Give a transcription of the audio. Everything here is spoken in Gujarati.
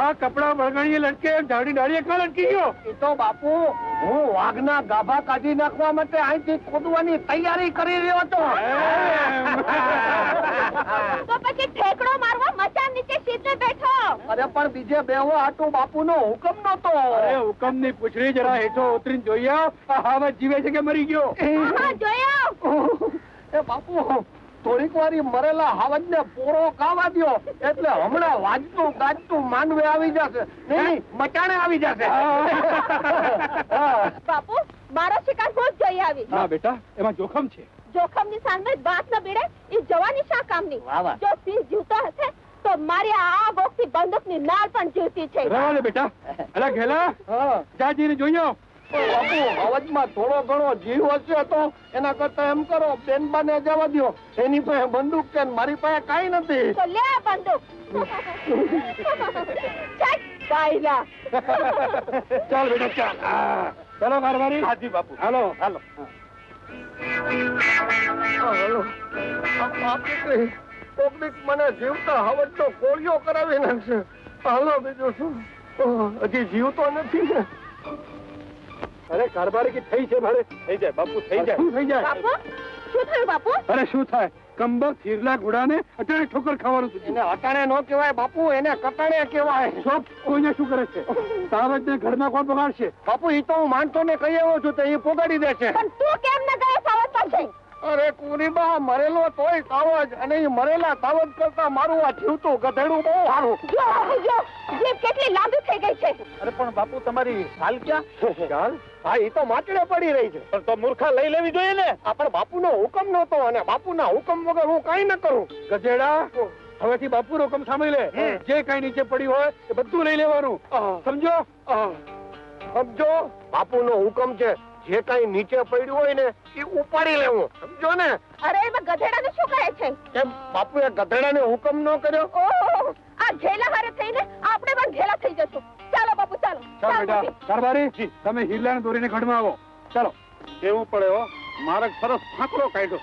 આ કપડા વળગાણીએ લટકે દાઢી દાઢીએ કાં લટકી ગયો. એ તો બાપુ હું વાઘના ગાભા કાઢી નાખવા માટે અહીંથી કૂદવાની તૈયારી કરી રહ્યો હતો. તો પછી ઠેકડો મારવા મચાન નીચે સીધે બેઠો. અરે પણ બીજે બેહો આટુ બાપુનો હુકમ નતો અરે હુકમની પૂછડી જરા હેઠો ઉતરીને જોઈ આવ. હવે જીવે છે કે મરી ગયો? હા જોયો એ બાપુ થોડીક વારી મરેલા હાવજ ને પોરો કાવા દો એટલે હમણાં વાજતું ગાજતું માનવે આવી જશે. નહીં મચાણે આવી જશે. બાપુ મારો શિકાર હું જઈ આવી. ના બેટા એમાં જોખમ છે. જોખમની સામે વાત ન બીડે એ જવાની શા કામની. જો સિંહ જીવતો હશે તો મારી આ બોક્સી બંદૂકની નાળ પણ જીવતી છે. રહેવા બેટા. અલા ઘેલા હા. જાજીને જોઈ આવ. પણ બાપુ અવાજમાં થોડો ઘણો જીવ હશે તો એના કરતા એમ કરો બેનબાને જવા દ્યો. એની પાસે બંદૂક છે મારી પાસે કાંઈ નથી. તો લે બંદૂક. ચાલ. બેટા ચાલ. હા. કારવારી હાજી બાપુ. હાલો. હાલો. મને જીવતા હવજનો કોળિયો કરાવી નાખશે. હાલો બીજું શું? હજી જીવતો નથી ને. અરે કારવારી કી થઈ છે મારે. થઈ જાય બાપુ થઈ શું થઈ જાય? બાપુ શું થયું બાપુ? અરે શું થાય? કંબક થીરલા ઘોડાને અટાણે ઠોકર ખાવાનું છે એને અટાણે નો કહેવાય બાપુ એને કટાણે કહેવાય. શોપ કોઈને શું કરે છે? સાવજ ને ઘરમાં કોણ બગાડશે બાપુ ઈ તો હું માનતો ને કહી આવ્યો છું તો એ પોગાડી દે છે પણ તું કેમ ન કહે સાવજ પાસે અરે કુરીબા મરેલો તોય સાવજ અને એ મરેલા સાવજ કરતા મારું આ જીવતું ગધેડું બહુ સારું. જો જો જીભ કેટલી લાંબી થઈ ગઈ છે. અરે પણ બાપુ તમારી હાલ ક્યાં? ચાલ. હા એ તો માચડે પડી રહી છે. પણ તો મૂર્ખા લઈ લેવી જોઈએ ને. આ પણ બાપુનો હુકમ નહોતો અને બાપુના હુકમ વગર હું કાંઈ ન કરું. ગધેડા હવેથી બાપુ હુકમ સાંભળી લે. જે કઈ નીચે પડ્યું હોય એ બધું લઈ લેવાનું. સમજો. સમજો? બાપુનો હુકમ છે જે કઈ નીચે પડ્યું હોય ને એ ઉપાડી લેવું. સમજો ને? અરે એમાં ગધેડાને શું કહે છે? કેમ? બાપુએ ગધેડાને હુકમ ન કર્યો? ઓહ આ ઘેલા હારે થઈને આપણે પણ ઘેલા થઈ જશું. ચાલો બાપુ ચાલો. ચાલ બેટા. દરબારી તમે હિરલાને દોરીને ઘડમાં આવો. ચાલો. કેવું પડે હો. મારે સરસ ફાંકડો કાઢ્યો.